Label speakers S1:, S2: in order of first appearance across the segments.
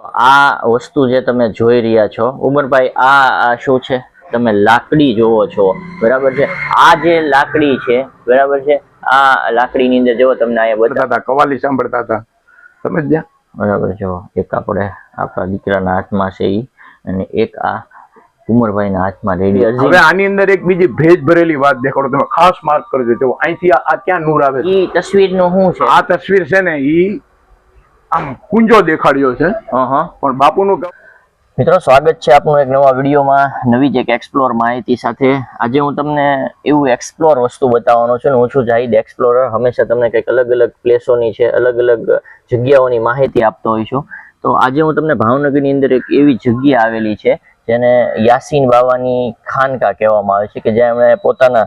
S1: આ વસ્તુ જે તમે જોઈ રહ્યા છો ઉમરભાઈ આ શું છે? તમે લાકડી જોવો છો. બરાબર છે? આ જે લાકડી છે બરાબર છે? આ લાકડીની અંદર જો તમને અહીંયા બતા
S2: હતા કવાલી સાંભળતા હતા. સમજ્યા
S1: બરાબર જો એક આપણે આપણા દીકરાના હાથમાં છે ઈ અને એક આ ઉમરભાઈના હાથમાં રેડી
S2: હવે આની અંદર એક બીજી ભેજ ભરેલી વાત દેખાડો તમે. ખાસ માર્ક કરજો. જો અહીંથી આ ક્યાં નૂર આવે
S1: એ તસવીરનું શું છે?
S2: આ તસવીર છે ને ઈ આમ કુંજો દેખાડ્યો છે.
S1: હં હં
S2: પણ બાપુનું
S1: મિત્રો સ્વાગત છે આપનું એક નવા વિડીયોમાં. નવી જ એક એક્સપ્લોર માહિતી સાથે. આજે હું તમને એવું એક્સપ્લોર વસ્તુ બતાવવાનો છું ને હું છું જાહિદ એક્સપ્લોરર હંમેશા તમને કંઈક અલગ અલગ પ્લેસોની છે અલગ અલગ જગ્યાઓની માહિતી આપતો હોઈશું તો આજે હું તમને ભાવનગરની અંદર એક એવી જગ્યા આવેલી છે જેને યાસીન બાવાની ખાનકા કહેવામાં આવે છે કે જ્યાં એમણે પોતાના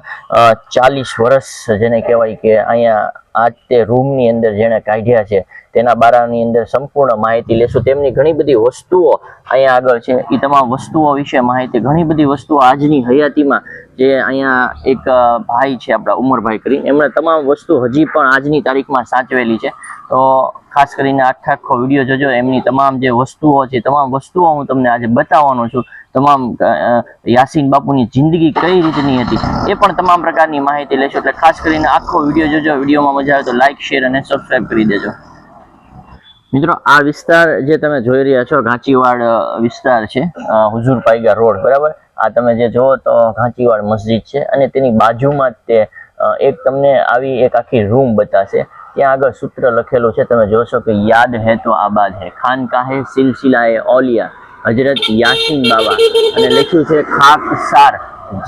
S1: ચાલીસ વર્ષ જેને કહેવાય કે અહીંયા આ તે રૂમની અંદર જેણે કાઢ્યા છે, તેના બારાની અંદર સંપૂર્ણ માહિતી લેશું. તેમની ઘણી બધી વસ્તુઓ અહીંયા આગળ છે. એ તમામ વસ્તુઓ વિશે માહિતી, ઘણી બધી વસ્તુઓ આજની હયાતીમાં જે અહીંયા એક ભાઈ છે આપણા ઉમરભાઈ કરી એમણે તમામ વસ્તુ હજી પણ આજની તારીખમાં સાચવેલી છે. તો ખાસ કરીને આખો આખો વીડિયો જોજો. એમની તમામ જે વસ્તુઓ છે, તમામ વસ્તુઓ હું તમને આજે બતાવવાનો છું. તમામ યાસીન બાપુની જિંદગી કઈ રીતની હતી, એ પણ તમામ પ્રકારની માહિતી લેશો. એટલે ખાસ કરીને આખો વીડિયો જોજો. વિડીયોમાં મજા આવે તો લાઇક શેર અને સબસ્ક્રાઈબ કરી દેજો. મિત્રો, આ વિસ્તાર જે તમે જોઈ રહ્યા છો, ઘાંચીવાડ વિસ્તાર છે હુઝુર પાઈગા રોડ, બરાબર? આ તમે જે જોવો તો ઘાંચીવાડ મસ્જિદ છે અને તેની બાજુમાં જ તે એક તમને આવી એક આખી રૂમ બતાશે. ત્યાં આગળ સૂત્ર લખેલું છે, તમે જોશો કે યાદ હે તો આબાદ હે. ખાન કાહે સિલસિલા એ ઓલિયા હજરત યાસીન બાબા અને લખ્યું છે ખાકસાર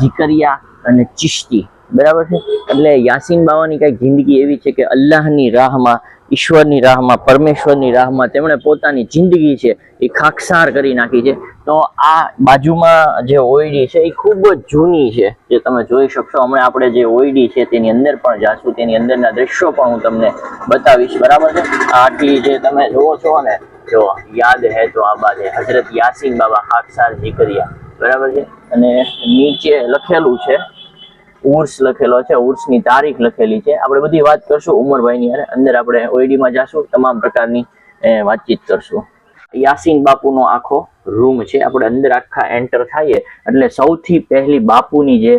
S1: જીકરિયા અને ચિશ્તી. બરાબર છે? એટલે યાસીન બાવાની કંઈક જિંદગી એવી છે કે અલ્લાહની રાહમાં ઈશ્વરની રાહમાં, પરમેશ્વરની રાહમાં તેમણે પોતાની જિંદગી છે એ ખાકસાર કરી નાખી છે. તો આ બાજુમાં જે ઓયડી છે એ ખૂબ જ જૂની છે, જે તમે જોઈ શકશો. હમણાં આપણે જે ઓયડી છે તેની અંદર પણ જાશું. તેની અંદરના દ્રશ્યો પણ હું તમને બતાવીશ. બરાબર છે? આટલી જે તમે જોવો છો ને જો યાદ હે તો આ બાજે હજરત યાસીન બાબા ખાકસાર જીકરિયા. બરાબર છે? અને નીચે લખેલું છે ઉર્સ લખેલો છે, ઉર્સની તારીખ લખેલી છે. આપણે બધી વાત કરશું ઉમરભાઈની અને અંદર આપણે ઓઈડીમાં જાશું, તમામ પ્રકારની વાતચીત કરશું. યાસીન બાપુનો આખો રૂમ છે, આપણે અંદર આખા એન્ટર થઈએ એટલે સૌથી પહેલી બાપુની જે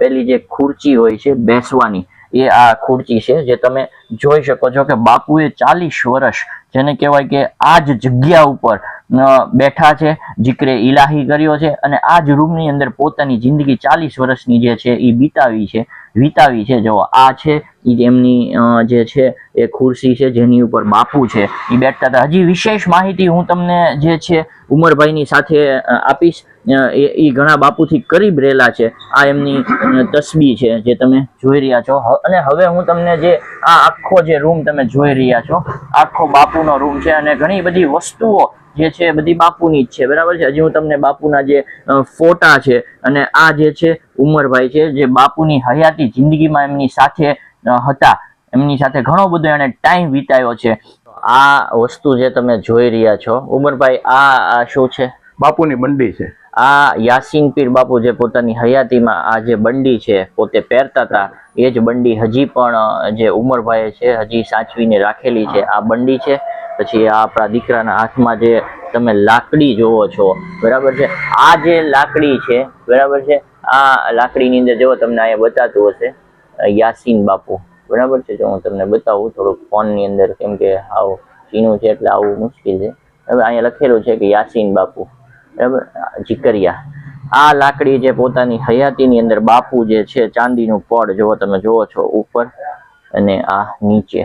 S1: પહેલી જે ખુરચી હોય છે, બેસવાની એ આ ખુરચી છે જે તમે જોઈ શકો છો કે બાપુએ ચાલીસ વર્ષ જેને કહેવાય કે આ જ જગ્યા ઉપર બેઠા છે, જીકરે ઇલાહી કર્યો છે અને આ જ રૂમની અંદર પોતાની જિંદગી ચાલીસ વર્ષની જે છે એ બીતાવી છે, વિતાવી છે. જો આ છે એ એમની જે છે એ ખુરશી છે જેની ઉપર બાપુ છે. એ બેઠતા હતા. હજી વિશેષ માહિતી હું તમને જે છે ઉમરભાઈની સાથે આપીશ. એ ઘણા બાપુથી કરીબ રહેલા છે. આ એમની તસબી છે જે તમે જોઈ રહ્યા છો. અને હવે હું તમને જે, આ આખો જે રૂમ તમે જોઈ રહ્યા છો, આખો બાપુનો રૂમ છે અને ઘણી બધી વસ્તુઓ જે છે બધી બાપુની જ છે. બરાબર છે? હજી હું તમને બાપુના જે ફોટા છે અને આ જે છે ઉમરભાઈ છે, જે બાપુની હયાતી જિંદગીમાં એમની સાથે હતા. એમની સાથે ઘણો બધો એને ટાઈમ વિતાયો છે. આ વસ્તુ જે તમે જોઈ રહ્યા છો, ઉમરભાઈ, આ શું છે?
S2: બાપુની બંડી છે.
S1: આ યાસીન પીર બાપુ જે પોતાની હયાતીમાં આ જે બંડી છે પોતે પહેરતા હતા, એ જ બંડી હજી પણ જે ઉમરભાઈએ છે, હજી સાચવીને રાખેલી છે. આ બંડી છે. પછી આ આપણા દીકરાના હાથમાં જે તમે લાકડી જોવો છો, બરાબર છે? આ જે લાકડી છે, બરાબર છે? આ લાકડીની અંદર જો તમને અહીંયા બતાતું હશે યાસીન બાપુ, બરાબર છે? જો હું તમને બતાવું, થોડુંક ફોનની અંદર, કેમ કે આવું ચીનું છે એટલે આવું મુશ્કેલ છે. હવે અહીંયા લખેલું છે કે યાસીન બાપુ. બરાબર જીકરિયા. આ લાકડી જે પોતાની હયાતીની અંદર બાપુ જે છે ચાંદીનું પડ જો તમે જોવો છો ઉપર અને આ નીચે.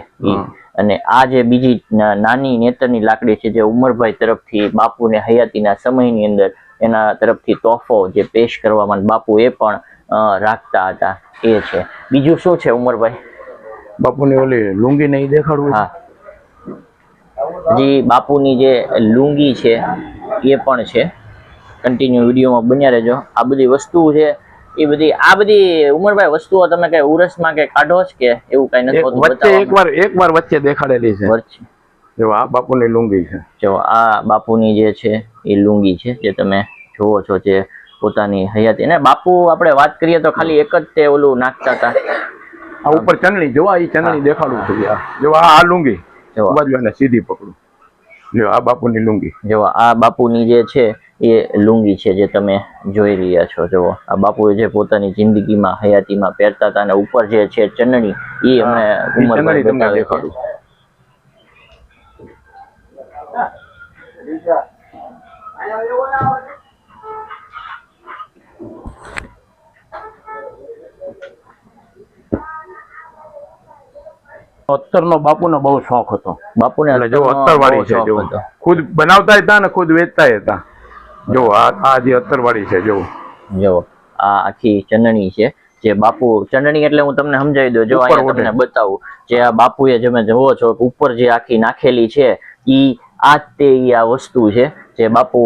S1: અને આ જે બીજી નાની નેતરની લાકડી છે જે ઉમરભાઈ તરફથી બાપુને હયાતીના સમયની અંદર એના તરફથી તોફો જે પેશ કરવામાં બાપુ એ પણ રાખતા હતા. એ છે. બીજું શું છે ઉમરભાઈ?
S2: બાપુની ઓલી લુંગી નહીં દેખાડવું
S1: હા. જી બાપુની જે લુંગી છે એ પણ છે. કન્ટિન્યુ વિડીયોમાં બન્યા રહેજો. આ બધી વસ્તુ છે એ બધી આ બધી ઉમરભાઈ વસ્તુઓ તમે કઈ ઉરસમાં કે કાઢો જ કે એવું કઈ નથી હોતું
S2: વચ્ચે એકવાર એકવાર વચ્ચે દેખાડેલી છે.
S1: વચ્ચે.
S2: જો આ બાપુની લુંગી છે.
S1: જો આ બાપુની જે છે એ લુંગી છે જે તમે જોવો છો જે પોતાની હયાતી. અને બાપુ આપણે વાત કરીએ તો ખાલી એક જ તે ઓલું નાખતા હતા.
S2: આ ઉપર ચનણી જોવા એ ઈ દેખાડું છે જો આ લુંગી. બાજુ સીધી પકડું. જો આ બાપુની લુંગી.
S1: જો આ બાપુની જે છે એ લુંગી છે જે તમે જોઈ રહ્યા છો. જો આ બાપુએ જે પોતાની જિંદગીમાં હયાતીમાં પહેરતા હતા અને ઉપર જે છે ચંદણી એ અમે
S2: ઉંમર તમને
S1: છે
S2: અત્તરનો બાપુનો બહુ શોખ હતો.
S1: બાપુને
S2: એટલે જો અત્તરવાળી છે જો. ખુદ બનાવતા હતા ને ખુદ વેચતા હતા. જો આ આ જે અત્તરવાળી છે જો
S1: જો આ આખી ચંદણી છે. જે બાપુ ચંદણી એટલે હું તમને સમજાવી દઉં. જો અહીંયા તમને બતાવું જે આ બાપુએ તમે જોવો છો ઉપર જે આખી નાખેલી છે ઈ આ તે આ વસ્તુ છે. જે બાપુ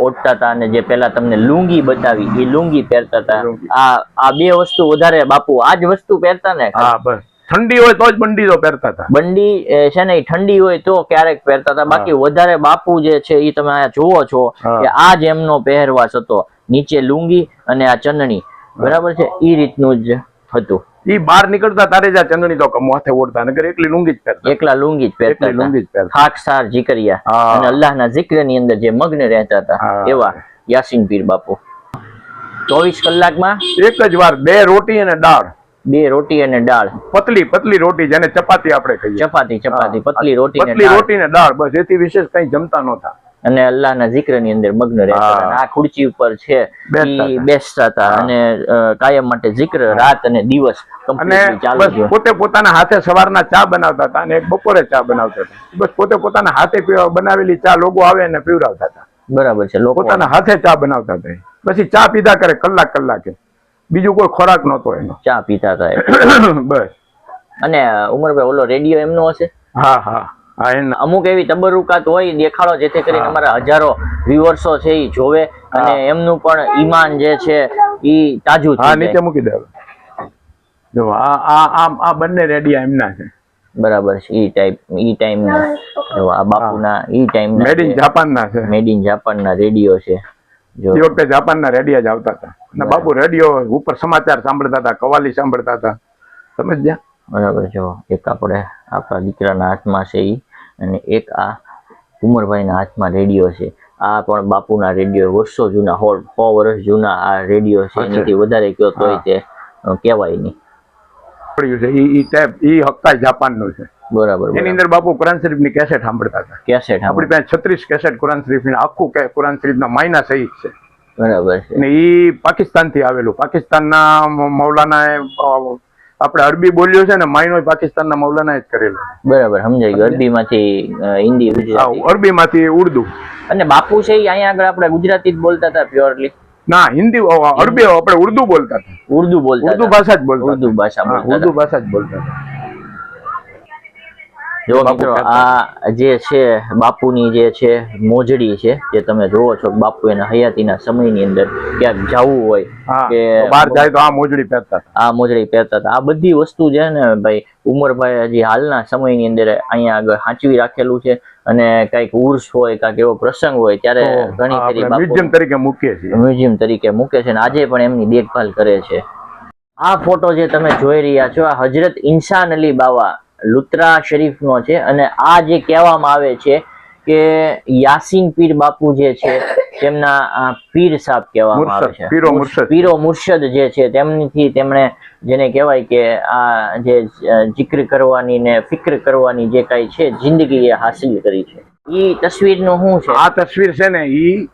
S1: ઓટતા હતા અને જે પેલા તમને લુંગી બતાવી એ લુંગી પહેરતા હતા. આ આ બે વસ્તુ વધારે બાપુ આ જ વસ્તુ પહેરતા ને
S2: હા બસ. ઠંડી હોય તો જ બંડી તો પહેરતા હતા.
S1: બંડી છે ને ઠંડી હોય તો ક્યારેક પહેરતા હતા. બાકી વધારે બાપુ જે છે એ તમે અહીંયા જુઓ છો કે આ જ એમનો પહેરવાશ હતો. નીચે લુંગી અને આ ચંદણી. બરાબર છે? એ રીતનું જ હતું.
S2: ઈ બહાર નીકળતા તારે જ ચંદણી તો કમ માથે ઓઢતા નગર એકલી લુંગી જ પહેરતા.
S1: એકલા લુંગી જ પહેરતા
S2: એકલી લુંગી જ પહેરતા.
S1: ખાકસાર જીકરિયા. અને અલ્લાહના zikરની અંદર જે મગ્ન રહેતા હતા. એવા યાસીન પીર બાપુ. ચોવીસ કલાકમાં
S2: એક જ વાર બે રોટી અને દાળ.
S1: બે રોટી અને દાળ.
S2: પતલી પતલી રોટી જેને ચપાતી આપણે કહીએ.
S1: ચપાતી ચપાતી પતલી રોટી
S2: પતલી રોટી ને દાળ બસ એથી વિશેષ કઈ જમતા નહોતા
S1: અને અલ્લાહના ની અંદર મગ્ન રહેતા આ ખુરચી ઉપર છે
S2: બેસતા હતા.
S1: અને કાયમ માટે zikr રાત અને દિવસ
S2: અને પોતે પોતાના હાથે સવારના ચા બનાવતા હતા અને બપોરે ચા બનાવતા હતા. બસ પોતે પોતાના હાથે બનાવેલી ચા લોકો આવે અને પીવડાવતા હતા.
S1: બરાબર છે લોકો
S2: પોતાના હાથે ચા બનાવતા હતા પછી ચા પીધા કરે કલાક કલાકે. બીજું કોઈ ખોરાક નહોતો એનો.
S1: ચા પીતા હતા
S2: બસ.
S1: અને ઉમરભાઈ ઓલો રેડિયો એમનો હશે?
S2: હા હા.
S1: અમુક એવી તબરુકાત હોય દેખાડો જેથી કરીને. અમારા હજારો વ્યુઅર્સો છે એ જોવે. અને એમનું પણ ઈમાન જે છે એ તાજું
S2: હા નીચે મૂકી દે. જો આ આ આ બંને રેડિયા એમના છે.
S1: બરાબર છે. ઈ ટાઈપ ઈ ટાઈમ જો આ બાપુના ઈ ટાઈમ
S2: મેડ ઇન જાપાનના છે.
S1: મેડ ઇન જાપાન ના રેડિયો છે.
S2: એ વખતે જાપાનના રેડિયા જ આવતા હતા. અને બાપુ રેડિયો ઉપર સમાચાર સાંભળતા હતા કવાલી સાંભળતા હતા. સમજ્યા
S1: બરાબર જો. એક આપણે આપણા દીકરાના હાથમાં છે એ અને એક આ ઉમરભાઈના હાથમાં રેડિયો છે. આ પણ બાપુના રેડિયો વર્ષો જૂના સો સો વર્ષ જૂના આ રેડિયો છે. એનાથી વધારે કયો તોય. તે અ, કહેવાય નહીં.
S2: પડ્યું છે. એ ટેપ ઈ હક્કા જાપાનનું છે.
S1: બરાબર
S2: એની અંદર બાપુ કુરાન શરીફની કેસેટ સાંભળતા હતા.
S1: કેસેટ
S2: આપણી પાસે છત્રીસ કેસેટ કુરાન શરીફની આખું કુરાન શરીફના માયના સહિત છે.
S1: બરાબર છે.
S2: અને ઈ પાકિસ્તાનથી આવેલું. પાકિસ્તાનના ના મૌલાનાએ આપણે અરબી બોલ્યો છે ને માયનો પાકિસ્તાનના મૌલાના જ કરેલો.
S1: બરાબર સમજાઈ ગયું. અરબીમાંથી હિન્દી
S2: અરબીમાંથી ઉર્દુ.
S1: અને બાપુ છે અહીંયા આગળ આપણે ગુજરાતી જ બોલતા હતા પ્યોરલી?
S2: ના હિન્દી અરબી આપણે ઉર્દુ બોલતા હતા.
S1: ઉર્દુ બોલતા
S2: ઉર્દુ ભાષા જ બોલતા
S1: ઉર્દુ ભાષા
S2: ઉર્દુ ભાષા જ બોલતા હતા.
S1: જો મિત્રો આ જે છે બાપુની જે છે મોજડી છે જે તમે જોવો છો બાપુ એના હયાતીના સમયની અંદર ક્યાંક જવું હોય કે
S2: બહાર જાય તો આ મોજડી પહેરતા
S1: આ મોજડી પહેરતા આ બધી વસ્તુ છે ને ભાઈ ઉમરભાઈ હજી હાલના સમયની અંદર અહીંયા આગળ સાચવી રાખેલું છે અને કંઈક ઉર્સ હોય કાંઈક એવો પ્રસંગ હોય ત્યારે ઘણી બાપુ
S2: મ્યુઝિયમ તરીકે મૂકીએ છીએ.
S1: મ્યુઝિયમ તરીકે મૂકે છે અને આજે પણ એમની દેખભાલ કરે છે. આ ફોટો જે તમે જોઈ રહ્યા છો આ હજરત ઇન્સાન અલી બાવા લુત્રા શરીફનો છે અને આ જે કહેવામાં આવે છે કે યાસીન પીર બાપુ જે છે તેમના પીર સાહેબ કહેવામાં આવે છે.
S2: પીરો મુર્શદ.
S1: જે છે તેમનીથી તેમણે જેને કહેવાય કે આ જે જિક્ર કરવાની ને ફિક્ર કરવાની જે કાંઈ છે જિંદગી એ હાસિલ કરી છે. એ તસવીરનું શું છે?
S2: આ તસવીર છે ને ઈ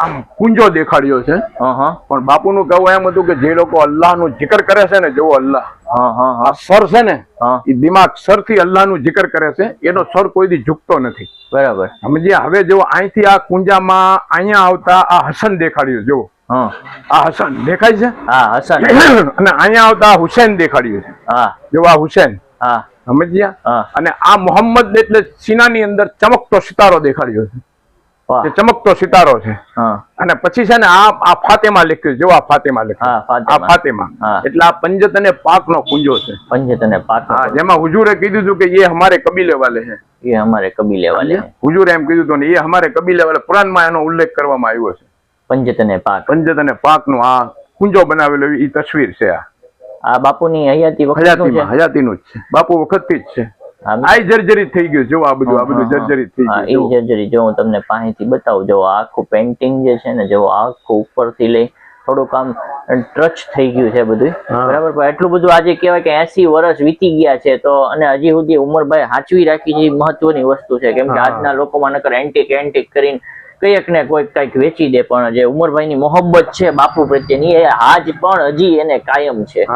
S2: આમ કુંજો દેખાડ્યો છે.
S1: હા હા
S2: પણ બાપુનું કહેવું એમ હતું કે જે લોકો અલ્લાહનું જિકર કરે છે ને જેવો અલ્લાહ. આ સર છે ને એ દિમાગ સરથી અલ્લાહનું જિકર કરે છે. એનો સર કોઈ દી ઝૂકતો નથી.
S1: બરાબર.
S2: સમજ્યા હવે જેવો અહીંથી આ કુંજામાં અહીંયા આવતા આ હસન દેખાડ્યું જો
S1: હા
S2: આ હસન દેખાય છે?
S1: હા હસન.
S2: અને અહીંયા આવતા આ હુસેન દેખાડ્યું છે.
S1: હા.
S2: જો આ હુસેન.
S1: હા.
S2: સમજ્યા? અને આ મોહમ્મદ એટલે સીનાની અંદર ચમકતો સિતારો દેખાડ્યો છે. જે ચમકતો સિતારો છે. અને પછી છે ને આ ફાતેમાં લખ્યું જો આ ફાતેમાં લખ્યું. આ ફાતેમાં. એટલે આ પંજત અને પાક નો કુંજો છે.
S1: પંજત અને પાક
S2: જેમાં હુજુરે કીધું હતું કે એ અમારે કબીલે વાલે છે.
S1: એ અમારે કબીલે વાલે
S2: હુજુરે એમ કીધું હતું એ અમારે કબીલે વાલે. પુરાણમાં એનો ઉલ્લેખ કરવામાં આવ્યો છે.
S1: પંજત અને પાક.
S2: પંજત અને પાકનું આ કુંજો બનાવેલો એ તસવીર છે આ.
S1: આ બાપુની હયાતી
S2: વખત હયાતીનું જ છે. બાપુ વખતથી જ છે. આ જર્જરિત થઈ ગયું જો આ બધું આ બધું. જર્જરિત થઈ
S1: હા,
S2: ગયું
S1: ઈ જર્જરી જો હું તમને પાસેથી બતાવું જો આખું પેઇન્ટિંગ જે છે ને જો આખું ઉપરથી લઈ થોડુંક આમ ટચ થઈ ગયું છે બધું બરાબર? પણ એટલું બધું આજે કહેવાય કે એસી વર્ષ વીતી ગયા છે તો અને હજી સુધી ઉમરભાઈ સાચવી રાખી છે મહત્વની વસ્તુ છે. કેમ કે. આજના લોકોમાં નકર એન્ટિક એન્ટિક કરીને કંઈક ને કોઈક કંઈક વેચી દે પણ જે ઉમરભાઈની મોહબ્બત છે બાપુ પ્રત્યેની એ આજ પણ હજી એને કાયમ છે.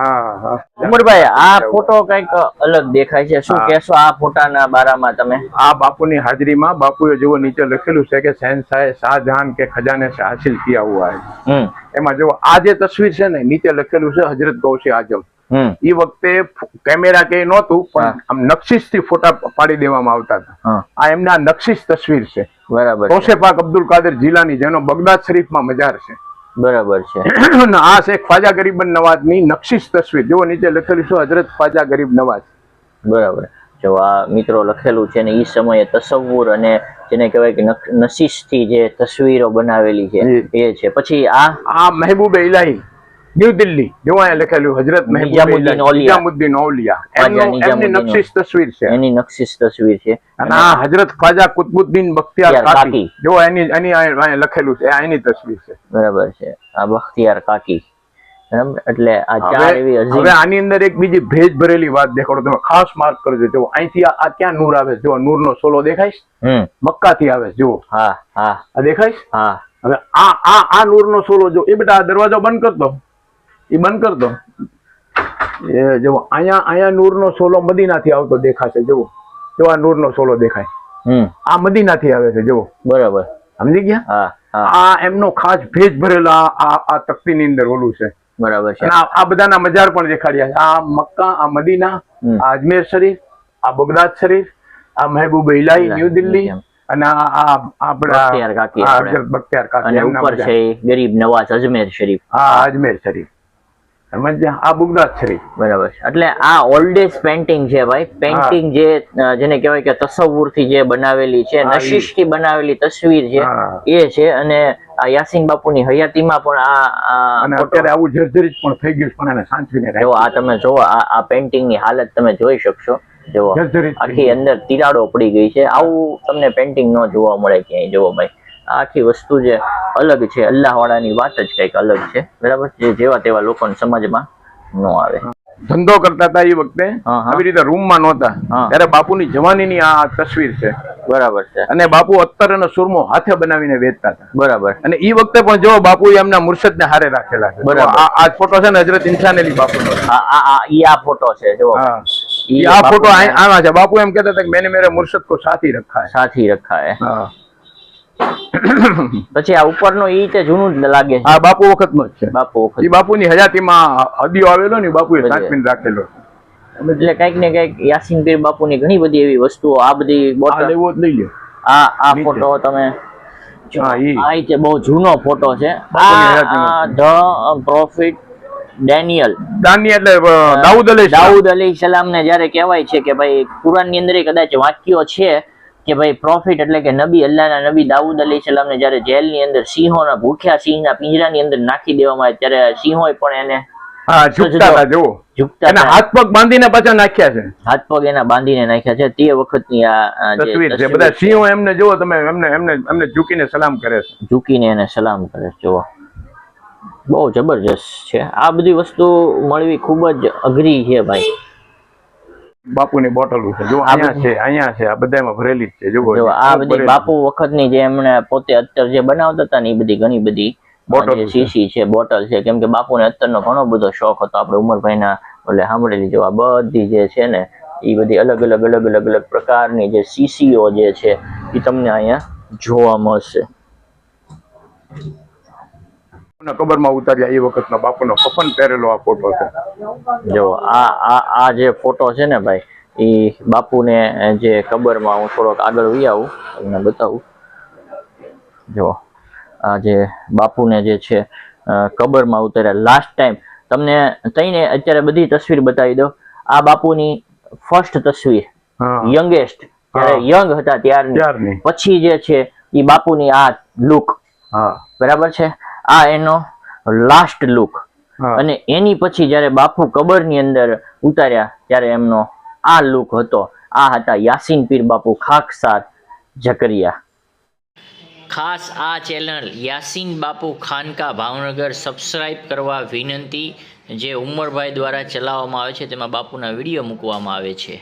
S1: ઉમરભાઈ આ ફોટો કંઈક અલગ દેખાય છે. શું. કહેશો આ ફોટાના બારામાં તમે?
S2: આ બાપુની હાજરીમાં બાપુએ જેવો નીચે લખેલું છે કે શહેનશાહે શાહજહાન કે ખજાને સે હાસિલ કિયા હુઆ હે. એમાં જો આ જે તસવીર છે ને નીચે લખેલું છે હજરત ગૌસે
S1: આઝમ.
S2: એ વખતે કેમેરા કે નહોતું પણ આમ નકશીશથી ફોટા પાડી દેવામાં આવતા હતા. આ એમના નકશીશ તસવીર છે.
S1: બરાબર છે.
S2: પાક અબ્દુલ કાદર જીલાની જેનો બગદાદ શરીફમાં મજાર છે.
S1: બરાબર છે.
S2: આ છે ખ્વાજા ગરીબન નવાજની નકશીશ તસવીર. જો નીચે લખેલું છે હજરત ખ્વાજા ગરીબ નવાજ.
S1: બરાબર. જો આ મિત્રો લખેલું છે ને એ સમયે તસવ્વુર અને જેને કહેવાય કે નશીશથી જે તસવીરો બનાવેલી છે એ છે. પછી આ?
S2: આ મહેબૂબ ઇલાહી ન્યૂ દિલ્હી જો અહીંયા લખેલું હજરત મહેબૂબ
S1: ઓલિયા.
S2: નિજામુદ્દીન ઓલિયા
S1: ખ્વાજા
S2: એમનો- એમની નકશીશ તસવીર છે.
S1: એની નકશીશ તસવીર છે.
S2: અને આ હજરત ખ્વાજા કુતબુદ્દીન બખ્તિયાર કાકી. જો એની એની અહીંયા લખેલું છે એની તસવીર છે.
S1: બરાબર છે. આ બખ્તિયાર કાકી. એટલે આ ચાર એવી
S2: હવે આની અંદર એક બીજી ભેજ ભરેલી વાત દેખાડો તમે. ખાસ માર્ક કરજો. જો અહીંથી આ ક્યાં નૂર આવે છે? નૂર નો સોલો દેખાઈશ?
S1: મક્કા
S2: થી આવે જુઓ
S1: હા હા.
S2: આ દેખાઈશ?
S1: હા.
S2: હવે આ આ આ નૂરનો સોલો જો એ બેટા આ દરવાજો બંધ કરતો એ બંધ કરતો એ જો અહીંયા અહીંયા નૂરનો સોલો મદીનાથી આવતો દેખાશે જુઓ. જો આ નૂરનો સોલો દેખાય.
S1: હમ.
S2: આ મદીનાથી આવે છે જુઓ.
S1: બરાબર.
S2: સમજી ગયા?
S1: હા
S2: આ એમનો ખાસ ભેજ ભરેલા આ આ તકતીની અંદર ઓલું છે.
S1: બરાબર છે.
S2: આ બધાના મજાર પણ દેખાડ્યા છે. આ મક્કા આ મદીના આ અજમેર શરીફ આ બગદાદ શરીફ આ મહેબૂબ ઇલાહી ન્યૂ દિલ્હી અને આ આપણા
S1: બખ્તિયાર કાકી
S2: બખ્તિયાર
S1: ઉપર છે ગરીબ નવાઝ અજમેર શરીફ.
S2: હા અજમેર શરીફ. આ બગદાદ
S1: બરાબર એટલે આ ઓલ્ડેસ્ટ પેન્ટિંગ છે ભાઈ. પેન્ટિંગ જે જેને કહેવાય કે તસવ્વુરથી જે બનાવેલી છે નશીશથી બનાવેલી તસવીર છે એ છે. અને આ યાસીન બાપુની હયાતીમાં પણ આ
S2: અત્યારે આવું જર્જરિત પણ થઈ ગયું પણ એને સાચવીને
S1: જો આ તમે જોવો આ પેન્ટિંગની હાલત તમે જોઈ શકશો. જો આખી અંદર તિરાડો પડી ગઈ છે. આવું તમને પેન્ટિંગ ન જોવા મળે ક્યાંય. જોવો ભાઈ. આખી વસ્તુ જે અલગ છે અલ્લાહ વાળાની વાત જ કંઈક અલગ છે. બરાબર? જે જેવા તેવા લોકોને સમાજમાં ન આવે.
S2: ધંધો કરતા હતા એ વખતે. આવી રીતે રૂમમાં નહોતા.
S1: હા.
S2: ત્યારે બાપુની જવાનીની આ તસવીર છે.
S1: બરાબર છે.
S2: અને બાપુ અત્તર અને સુરમો હાથે બનાવીને વેચતા હતા.
S1: બરાબર.
S2: અને એ વખતે પણ જો બાપુ એમના મુર્શદ ને હારે રાખેલા છે.
S1: બરાબર.
S2: આ ફોટો છે ને હજરત ઇન્સાન અલી બાપુ
S1: આ ફોટો છે જો
S2: આ ફોટો આના છે. બાપુ એમ કેતા હતા કે મેને મેરે મુર્શદ કો સાથી રખા
S1: સાથી રખા હા. પછી આ ઉપરનો ઈ તે જૂનું જ લાગે છે.
S2: આ બાપુ વખતનો જ છે.
S1: બાપુ વખત
S2: એ બાપુની હયાતીમાં હદિયો આવેલો ને ઈ બાપુએ સાચવીને રાખેલો.
S1: એટલે કંઈક ને કંઈક યાસીન પીર બાપુની ઘણી બધી એવી વસ્તુઓ આ બધી બોટલ.
S2: લેવો જ લઈ
S1: આ આ ફોટો તમે
S2: હા, ઈ.
S1: આ ઈ તે બહુ જૂનો ફોટો છે. આ ધ પ્રોફિટ ડેનિયલ.
S2: દાની એટલે દાઉદ અલી
S1: દાઉદ અલી સલામ ને જયારે કહેવાય છે કે ભાઈ કુરાનની અંદર કદાચ વાક્યો છે કે ભાઈ પ્રોફિટ એટલે કે નબી અલ્લાહના નબી દાઉદ અલી ને જેલની અંદર સિંહોના ભૂખ્યા સિંહના પિંજરાની અંદર નાખી દેવામાં આવે ત્યારે સિંહોએ પણ એને.
S2: હાથ પગ બાંધીને પાછા નાખ્યા છે.
S1: હાથ પગ એના બાંધીને નાખ્યા છે. તે વખતની આ આ
S2: તસવીર છે. બધા સિંહો એમને જુઓ તમે એમને એમને એમને ઝૂકીને સલામ કરે છે.
S1: ઝૂકીને એને સલામ કરે છે. જુઓ. બહુ જબરજસ્ત છે. આ બધી વસ્તુ મળવી ખૂબ જ અઘરી છે ભાઈ.
S2: બાપુની બોટલો છે. જો અહીંયા છે અહીંયા છે આ બધામાં ભરેલી જ છે.
S1: જો આ બધી બાપુ વખતની જે એમણે પોતે અત્તર જે બનાવતા હતા ને એ બધી ઘણી બધી
S2: બોટલ
S1: શીશી છે બોટલ છે. કેમ કે બાપુને અત્તરનો ઘણો બધો શોખ હતો. આપણે ઉમરભાઈના એટલે સાંભળેલી જો આ બધી જે છે ને એ બધી અલગ અલગ અલગ અલગ અલગ પ્રકારની જે શીશીઓ જે છે એ તમને અહીંયા જોવા મળશે.
S2: કબરમાં ઉતાર્યા એ વખતનો બાપુનો કફન પહેરેલો આ ફોટો છે.
S1: જો આ આ આ જે ફોટો છે ને ભાઈ એ બાપુને જે કબરમાં હું થોડોક આગળ વી આવું તમને બતાવું. જો આ જે બાપુને જે છે કબરમાં ઉતાર્યા લાસ્ટ ટાઈમ તમને તઈને અત્યારે બધી તસવીર બતાવી દો આ બાપુની ફર્સ્ટ તસવીર યંગેસ્ટ યંગ હતા ત્યારની. પછી જે છે એ બાપુની આ લુક
S2: હા.
S1: બરાબર છે? આ એનો લાસ્ટ લુક અને એની પછી જ્યારે બાપુ કબરની અંદર ઉતાર્યા ત્યારે એમનો આ લુક હતો. આ હતા યાસીન પીર બાપુ ખાકસાર ઝકરિયા. ખાસ આ ચેનલ યાસીન બાપુ ખાનકા ભાવનગર સબસ્ક્રાઈબ કરવા વિનંતી જે ઉમરભાઈ દ્વારા ચલાવવામાં આવે છે તેમાં બાપુના વીડિયો મૂકવામાં આવે છે.